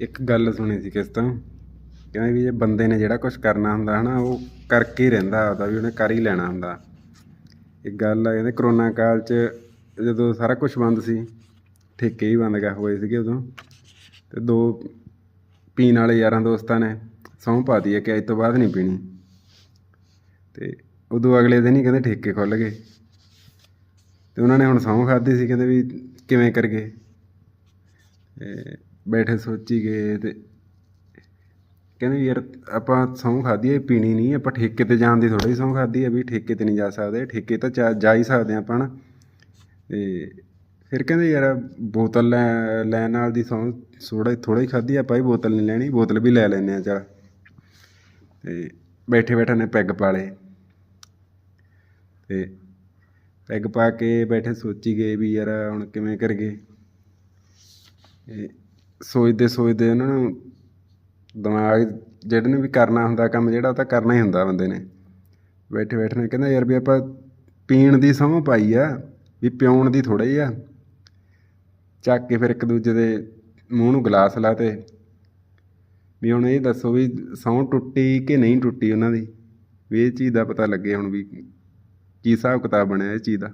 ਇੱਕ ਗੱਲ ਸੁਣੀ ਸੀ ਕਿਸ ਤੋਂ? ਕਹਿੰਦੇ ਵੀ ਇਹ ਬੰਦੇ ਨੇ ਜਿਹੜਾ ਕੁਝ ਕਰਨਾ ਹੁੰਦਾ ਹਨਾ, ਉਹ ਕਰਕੇ ਹੀ ਰਹਿੰਦਾ ਆਪਦਾ ਵੀ ਉਹਨੇ ਕਰ ਹੀ ਲੈਣਾ ਹੁੰਦਾ। ਇੱਕ ਗੱਲ ਆ ਕਹਿੰਦੇ ਕਰੋਨਾ ਕਾਲ 'ਚ ਜਦੋਂ ਸਾਰਾ ਕੁਝ ਬੰਦ ਸੀ, ਠੇਕੇ ਹੀ ਬੰਦ ਕਰ ਹੋਏ ਸੀਗੇ ਉਦੋਂ। ਤੇ ਦੋ ਪੀਣ ਵਾਲੇ ਯਾਰਾਂ ਦੋਸਤਾਂ ਨੇ ਸਹੁੰ ਪਾ ਹੈ ਕਿ ਅੱਜ ਤੋਂ ਬਾਅਦ ਨਹੀਂ ਪੀਣੀ। ਤੇ ਉਦੋਂ ਅਗਲੇ ਦਿਨ ਹੀ ਕਹਿੰਦੇ ਠੇਕੇ ਖੁੱਲ ਗਏ। ਤੇ ਉਹਨਾਂ ਨੇ ਹੁਣ ਸਹੁੰ ਖਾਧੀ ਸੀ, ਕਹਿੰਦੇ ਵੀ ਕਿਵੇਂ ਕਰਗੇ ਬੈਠੇ ਸੋਚੀ ਗਏ ਅਤੇ ਕਹਿੰਦੇ ਯਾਰ ਆਪਾਂ ਸਹੁੰ ਖਾਧੀ ਹੈ, ਪੀਣੀ ਨਹੀਂ, ਆਪਾਂ ਠੇਕੇ ਤੇ ਜਾਣ ਦੀ ਥੋੜ੍ਹੀ ਹੀ ਸਹੁੰ ਖਾਧੀ ਹੈ ਵੀ ਠੇਕੇ ਤੇ ਨਹੀਂ ਜਾ ਸਕਦੇ, ਠੇਕੇ ਤਾਂ ਜਾ- ਜਾ ਹੀ ਸਕਦੇ ਆਪਾਂ ਨਾ। ਅਤੇ ਫਿਰ ਕਹਿੰਦੇ ਯਾਰ ਬੋਤਲ ਲੈ, ਲੈਣ ਨਾਲ ਦੀ ਸਹੁੰ ਥੋੜ੍ਹਾ ਥੋੜ੍ਹਾ ਹੀ ਖਾਧੀ, ਆਪਾਂ ਵੀ ਬੋਤਲ ਨਹੀਂ ਲੈਣੀ, ਬੋਤਲ ਵੀ ਲੈ ਲੈਂਦੇ ਹਾਂ, ਚੱਲ। ਅਤੇ ਬੈਠੇ ਬੈਠੇ ਨੇ ਪੈਗ ਪਾ ਲਏ। ਅਤੇ ਪੈਗ ਪਾ ਕੇ ਬੈਠੇ ਸੋਚੀ ਗਏ ਵੀ ਯਾਰ ਹੁਣ ਕਿਵੇਂ ਕਰਗੇ ਇਹ ਸੋਚਦੇ ਸੋਚਦੇ ਉਹਨਾਂ ਨੂੰ ਦਿਮਾਗ ਜਿਹੜੇ ਨੇ ਵੀ ਕਰਨਾ ਹੁੰਦਾ, ਕੰਮ ਜਿਹੜਾ ਉਹ ਤਾਂ ਕਰਨਾ ਹੀ ਹੁੰਦਾ ਬੰਦੇ ਨੇ। ਬੈਠੇ ਬੈਠੇ ਨੇ ਕਹਿੰਦਾ ਯਾਰ ਵੀ ਆਪਾਂ ਪੀਣ ਦੀ ਸਹੁੰ ਪਾਈ ਆ, ਵੀ ਪਿਉਣ ਦੀ ਥੋੜਾ ਹੀ ਆ। ਚੱਕ ਕੇ ਫਿਰ ਇੱਕ ਦੂਜੇ ਦੇ ਮੂੰਹ ਨੂੰ ਗਲਾਸ ਲਾਤੇ ਵੀ ਹੁਣ ਇਹ ਦੱਸੋ ਵੀ ਸਹੁੰ ਟੁੱਟੀ ਕਿ ਨਹੀਂ ਟੁੱਟੀ ਉਹਨਾਂ ਦੀ? ਵੀ ਇਹ ਚੀਜ਼ ਦਾ ਪਤਾ ਲੱਗੇ ਹੁਣ ਵੀ ਕੀ ਹਿਸਾਬ ਕਿਤਾਬ ਬਣਿਆ ਇਹ ਚੀਜ਼ ਦਾ।